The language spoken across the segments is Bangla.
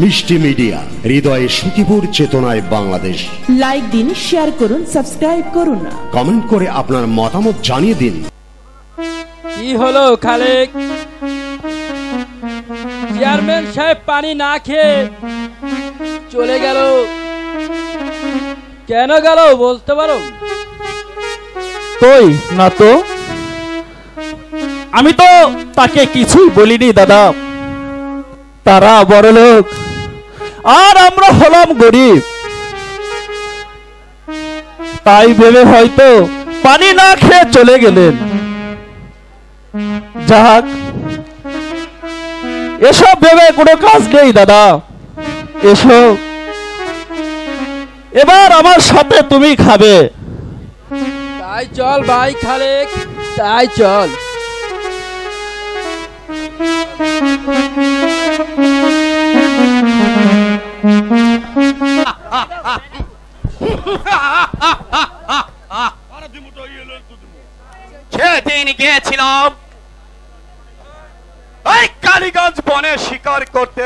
মিষ্টি মিডিয়া হৃদয়ে সুখীপুর চেতনায় বাংলাদেশ। লাইক দিন শেয়ার করুন সাবস্ক্রাইব করুন কমেন্ট করে আপনার মতামত জানিয়ে দিন। কি হলো খালেক? চেয়ারম্যান সাহেব পানি না খেয়ে চলে গেল। কেন গেল বলতে পারো? কই না তো? আমি তো তাকে কিছুই বলিনি দাদা। তারা বড় লোক আর আমরা হলাম গরিব। তাই ভেবে হয়তো পানি না খেয়ে চলে গেলেন। যাক, এসব ভেবে কোনো কাজ নেই, দাদা। এসো। এবার আমার সাথে তুমি খাবে। তাই চল ভাই খালেক, তাই চল। সেদিন গিয়েছিলাম, ওই কালীগঞ্জ বনে শিকার করতে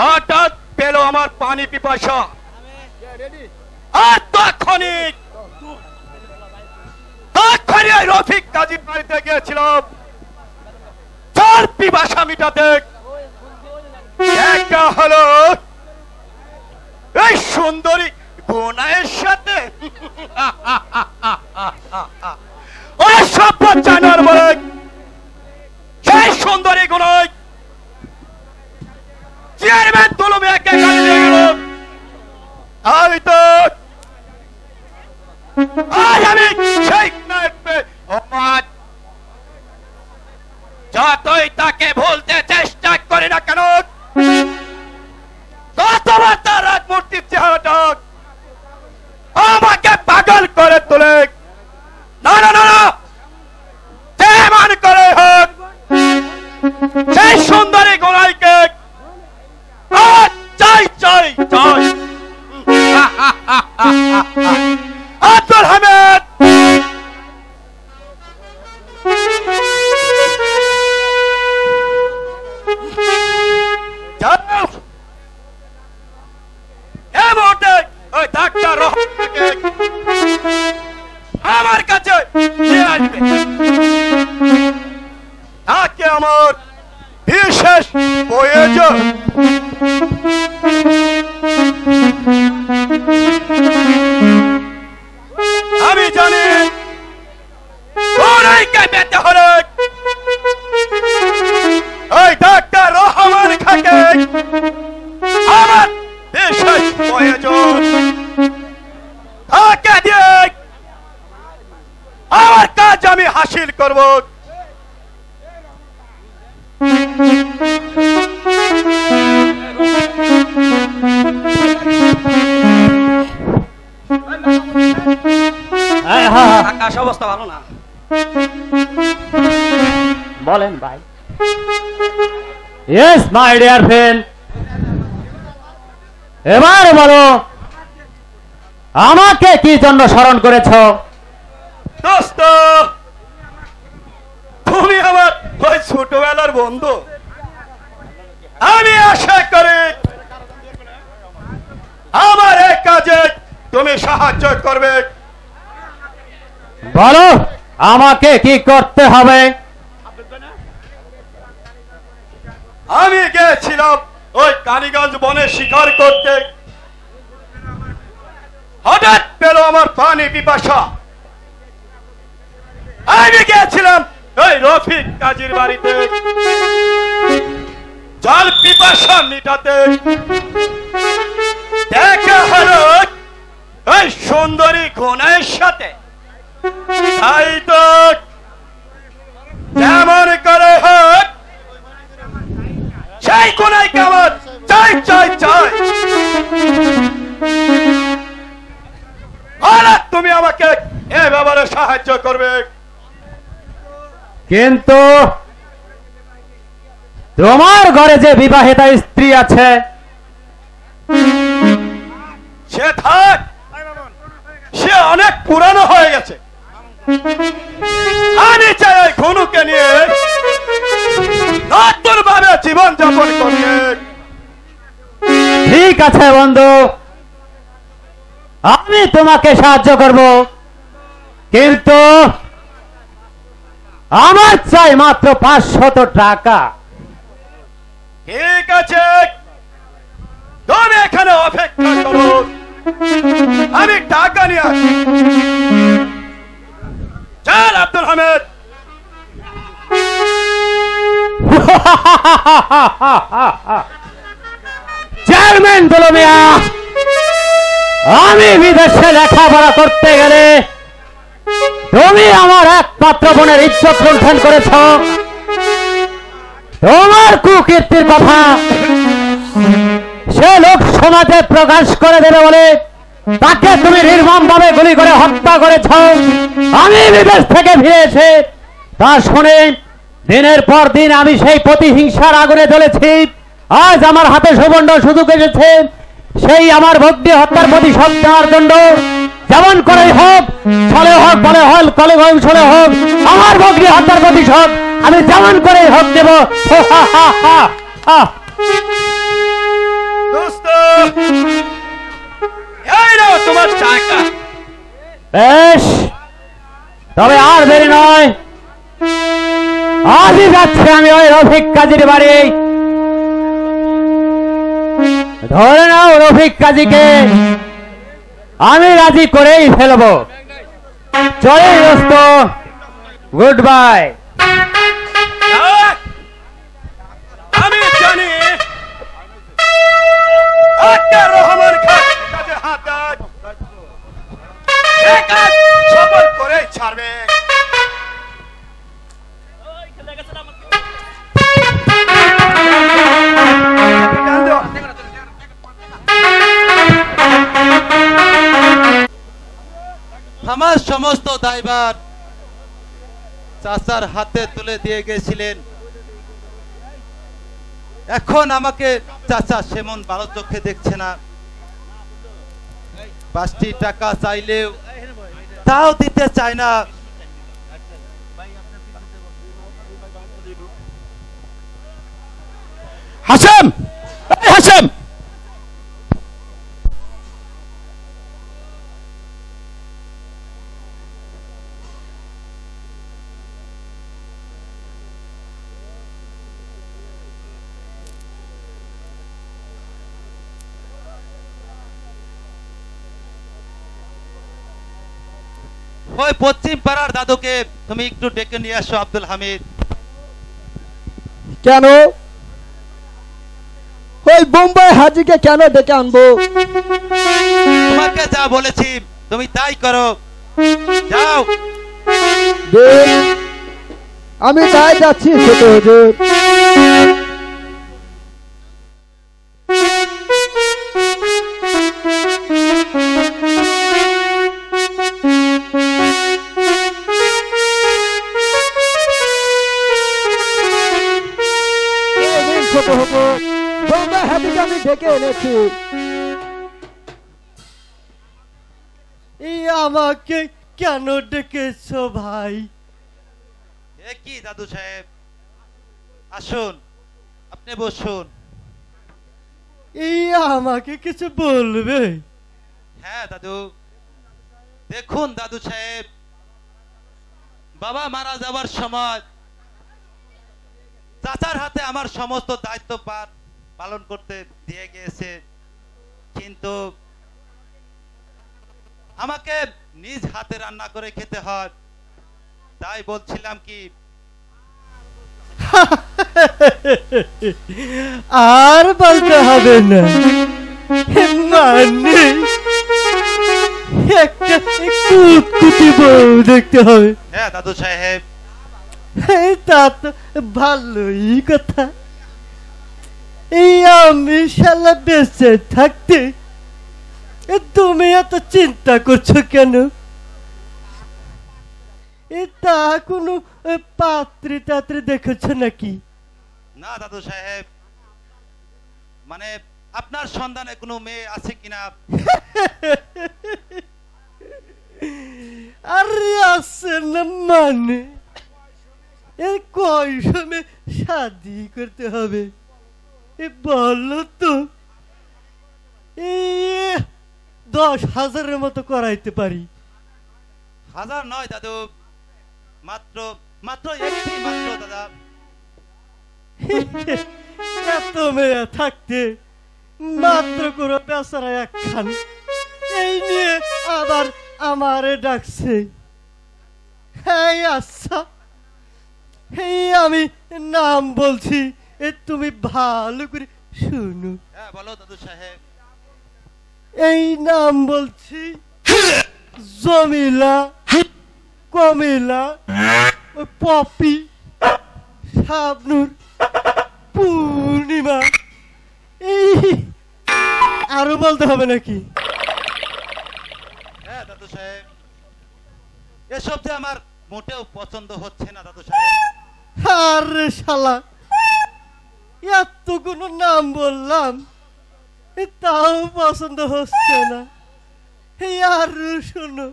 হঠাৎ পেল আমার রফিক কাজীর বাড়িতে গিয়েছিলাম। তার পিপাসা মিটাতে। হলো এই সুন্দরী গুনায়ের সাথে। বিশেষ প্রয়োজন আমি জানি। ওরাইকে পেতে হলে ওই ডাক্তার রহমান খাকে আমার বিশেষ প্রয়োজন। তাকে দিয়ে আমার কাজ আমি হাসিল করব। আকাশ ভাই। ইয়েস মাই ডিয়ার ফ্রেন্ড এবার বলো আমাকে কি জন্য স্মরণ করেছ? দোস্ত তুমি আমার ওই ছোটবেলার বন্ধু। আমি আশা করি আমার এই কাজে তুমি সাহায্য করবে। বলো আমাকে কি করতে হবে? আমি গিয়েছিলাম ওই কালীগঞ্জ বনে শিকার করতে। হঠাৎ পেল আমার পানি পিপাসা। আমি গিয়েছিলাম ওই রফিক কাজীর বাড়িতে। জল পিপাসা মিটাতে। দেখা হলো সুন্দরী গুণের সাথে। তাই তো যেমন করে হোক সেই কোনায় কেমন? চাই চাই চাই। তুমি আমাকে এ ব্যাপারে সাহায্য করবে। কিন্তু তোমার ঘরে যে বিবাহিতা স্ত্রী আছে সে থাক। সে অনেক পুরানো হয়ে গেছে। ঠিক আছে বন্ধু। আমি তোমাকে সাহায্য করব। কিন্তু আমার চাই মাত্র পাঁচশত টাকা। ঠিক আছে। তুমি এখানে অপেক্ষা করো। আমি টাকা নিয়ে আসি চল আব্দুল হামিদ। চেয়ারম্যান বলো মিয়া, আমি বিদেশে লেখাপড়া করতে গেলে তুমি আমার একমাত্র বোনের ইজ্জত লুণ্ঠন করেছ। তোমার কুকীর্তির কথা সে লোক সমাজে প্রকাশ করে দেবে বলে তাকে তুমি নির্মম ভাবে গুলি করে হত্যা করেছ। আমি বিদেশ থেকে ফিরে এসে তা শুনে দিনের পর দিন আমি সেই প্রতিহিংসার আগুনে জ্বলেছি। আজ আমার হাতে সুবর্ণ সুযোগ এসেছে। সেই আমার ভক্তি হত্যার প্রতিশোধ নেওয়ার দণ্ড। যেমন করে হোক ছলে হোক বলে হল কলে হোক ছলে হোক আমার ভক্তি হত্যার প্রতিশোধ আমি যেমন করে হোক দেব। বেশ তবে আর দেরি নয়। আজই যাচ্ছে আমি ওই রফিক কাজীর বাড়ি। ধরে নাও রফিক কাজীকে। আমি রাজি করেই ফেলব। চলে দোস্ত গুড বাই। আমার সমস্ত দায়ভার চাচার হাতে তুলে দিয়ে গেছিলেন। এখন আমাকে চাচা সেমন ভালো চোখে দেখছে না। পাঁচটি টাকা চাইলেও তাও দিতে চায় না। হাসেম এই হাসেম ওই পশ্চিম পাড়ার দাদুকে তুমি একটু ডেকে নিয়ে আসো আব্দুল হামিদ। কেন? ওই বোম্বাই হাজিকে কেন ডেকে আনব? তোমাকে যা বলেছি তুমি তাই করো। যাও। আমি তাই যাচ্ছি ছোট হুজুর। আমি ডেকে এনেছি আমাকে কেন ডেকেছো ভাই? এ কি দাদু সাহেব? আসুন আপনি বসুন। এই আমাকে কিছু বলবে? হ্যাঁ দাদু দেখুন দাদু সাহেব বাবা মারা যাওয়ার সময় চাচার হাতে আমার সমস্ত দায়িত্ব পাঠ পালন করতে দিয়ে গিয়েছে। কিন্তু আমাকে নিজ হাতে রান্না করে খেতে হয়। তাই বলছিলাম কি আর বলতে হবে না। মানে একটা কুটকুটি বউ দেখতে হবে। হ্যাঁ দাদু সাহেব। এই তা তো ভালোই কথা। এই আমি শালা বেঁচে থাকতে তুমি এত চিন্তা করছ কেন? তা কোনো পাত্রী টাত্রী দেখেছ নাকি? না দাদু সাহেব। মানে আপনার সন্ধানে কোনো মেয়ে আছে কিনা? আরে আছে না মানে? এ কয় সময় শাদি করতে হবে? বলো তো দশ হাজারের মতো করাইতে পারি। হাজার নয় দাদু মাত্র মাত্র একটি মাত্র দাদা। এত মেয়ে থাকতে মাত্র করে বেচারা একখান। এই নিয়ে আবার আমারে ডাকছে। হ্যাঁ আচ্ছা এই আমি নাম বলছি। তুমি ভালো করে শুনো। হ্যাঁ বলো দাদু সাহেব। এই নাম বলছি জমিলা কমিলা পপি শাবনুর পূর্ণিমা। এই আরও বলতে হবে নাকি? হ্যাঁ দাদু সাহেব। এসব যে আমার মোটেও পছন্দ হচ্ছে না দাদু সাহেব। আরে শালা। এতগুলো নাম বললাম তাও পছন্দ হচ্ছে না। এই আর শোনো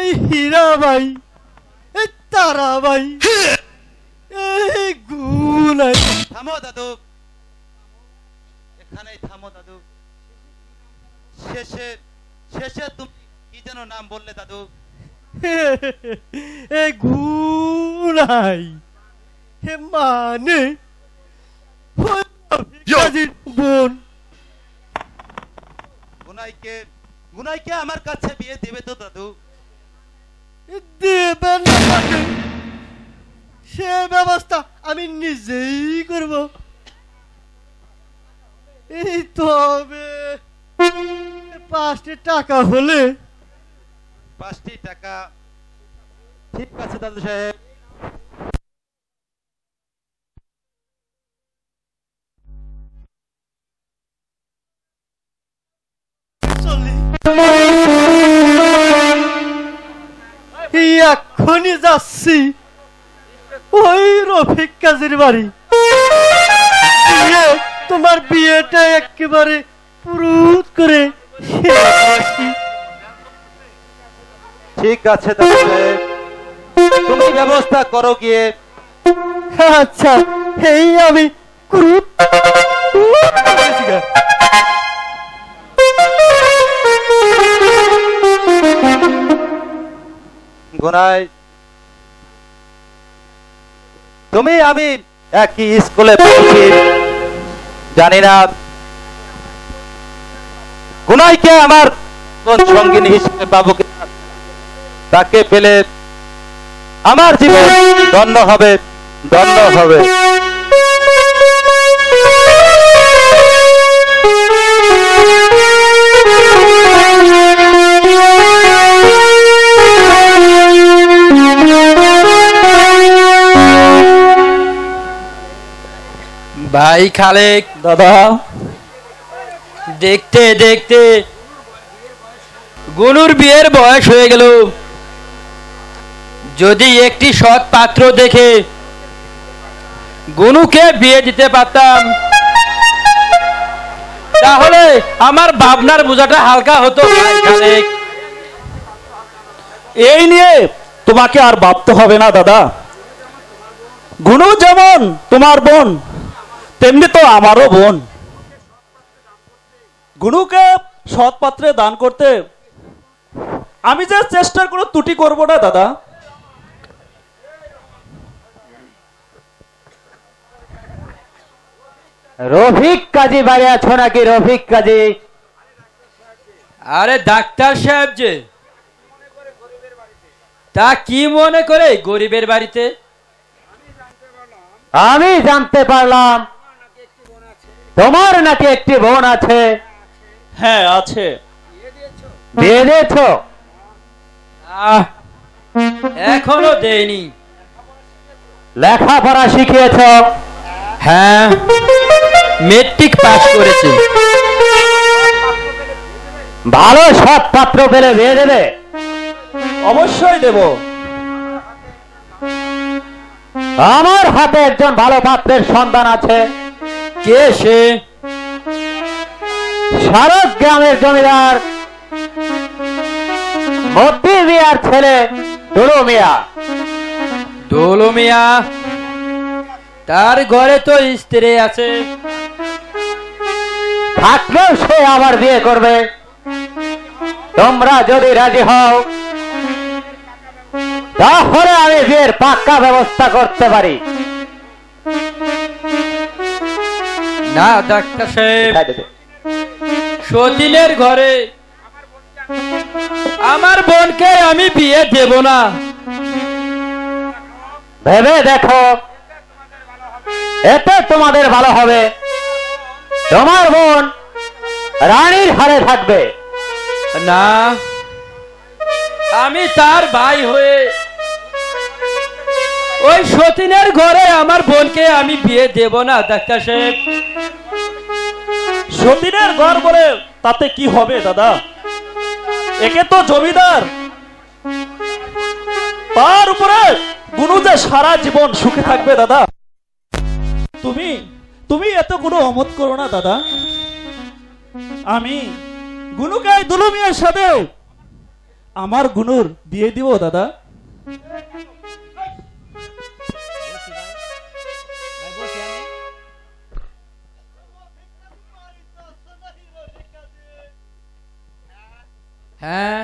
এই হীরাবাই এই তারাবাই এই গুনাই থামো দাদু। এখানেই থামো দাদু। শেষে শেষে তুমি কি যেন নাম বললে দাদু? এ গুনাই হে মানে কাজীর বোন গুনাইকে গুনাইকে আমার কাছে বিয়ে দেবে তো দাদু দেবেন না সে ব্যবস্থা আমি নিজেই করব এই তবে পাঁচটি টাকা হলে পাঁচটি টাকা ঠিক আছে দাদু সাহেব এক্ষুনি যাচ্ছি। ওই রফিক কাজের বাড়ি। তোমার বিয়েটা একেবারে পুরুত করে ঠিক আছে সাহেব তুমি ব্যবস্থা করো গিয়ে। আচ্ছা এই আমি ক্রুত। ক্রুত করেছি গা। গুনাই তুমি, আমি একই স্কুলে পড়ছি। জানি না গুনাইকে আমার কোন সঙ্গিনী হিসেবে পাবো তাকে পেলে আমার জীবন ধন্য হবে ধন্য হবে। ভাই খালেক, দাদা। দেখতে দেখতে। গুনুর বিয়ের বয়স হয়ে গেল। যদি একটি সৎ পাত্র দেখে গুনুকে বিয়ে দিতে পারতাম, তাহলে আমার ভাবনার বোঝাটা হালকা হতো এই নিয়ে তোমাকে আর ভাবতে হবে না, দাদা। গুনু যেমন তোমার বোন তেমনি তো আমারও বোন। গুনুকে সৎ পাত্রে দান করতে আমি যে চেষ্টার কোনো ত্রুটি করব না দাদা। রফিক কাজী বাড়ি আছো নাকি রফিক কাজী? আরে ডাক্তার সাহেব যে তা কি মনে করে গরিবের বাড়িতে? আমি জানতে পারলাম তোমার নাকি একটি বোন আছে? হ্যাঁ আছে। বিয়ে দিয়েছ? এখনও দেয়নি। লেখাপড়া শিখিয়েছ? হ্যাঁ মেট্রিক পাস করেছে। ভালো সৎ পাত্র পেলে বিয়ে দেবে। অবশ্যই দেব। আমার হাতে একজন ভালো পাত্রের সন্তান আছে। কে সে? শারদ গ্রামের জমিদার মতি মিয়ার ছেলে দুলু মিয়া। দোলো মিয়া তার ঘরে তো স্ত্রী আছে। থাকলেও সে আবার বিয়ে করবে। তোমরা যদি রাজি হও তাহলে আমি বিয়ের পাক্কা ব্যবস্থা করতে পারি। না ডাক্তার সাহেব। হ্যাঁ, সতীনের ঘরে আমার বোনকে আমি বিয়ে দেব না। ভেবে দেখো এতে তোমাদের ভালো হবে। তোমার বোন রানীর হারে থাকবে। না আমি তার ভাই হয়ে ওই সতীনের ঘরে আমার বোনকে আমি বিয়ে দেব না ডাক্তার সাহেব। সতীনের ঘর বলে, তাতে কি হবে দাদা? একে তো জমিদার। তার উপরে গুরু যে সারা জীবন সুখে থাকবে দাদা। তুমি তুমি এত কোনো অমত করো না দাদা। আমি গুনুকে দুলুমিয়ার সাথে আমার গুনুর বিয়ে দিব দাদা। হ্যাঁ?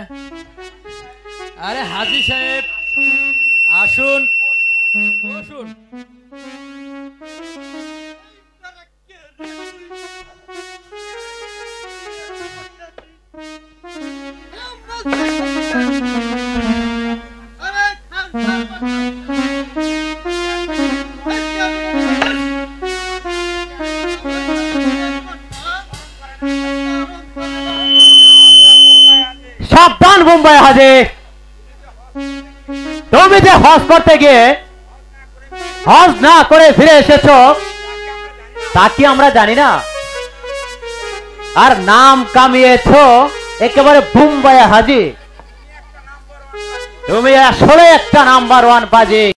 আরে হাজি সাহেব আসুন। বসুন। মুম্বাই হাজে। তুমি যে হজ করতে গিয়ে হজ না করে ফিরে এসেছ, তা কি আমরা জানি না? আর নাম কামিয়েছ একেবারে বুম্বাই হাজি। তুমি আসলে একটা নাম্বার ওয়ান বাজি।